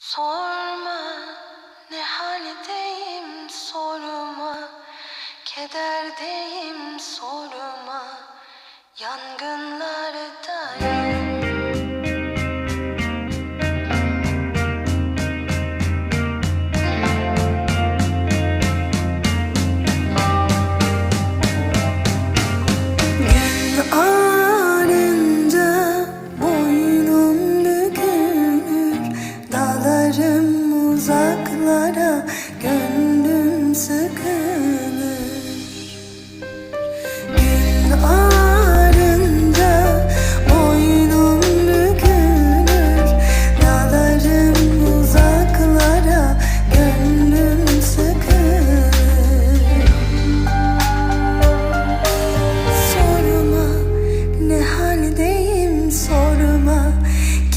Sorma ne haldeyim sorma Kederdeyim sorma. Yangınlardayım uzaklara gönlüm sıkılır. Gün ağarınca boynum bükülür. Dağlarım uzaklara gönlüm sıkılır. Sorma ne haldeyim sorma.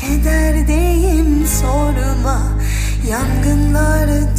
Kederdeyim sorma Yangınlardayım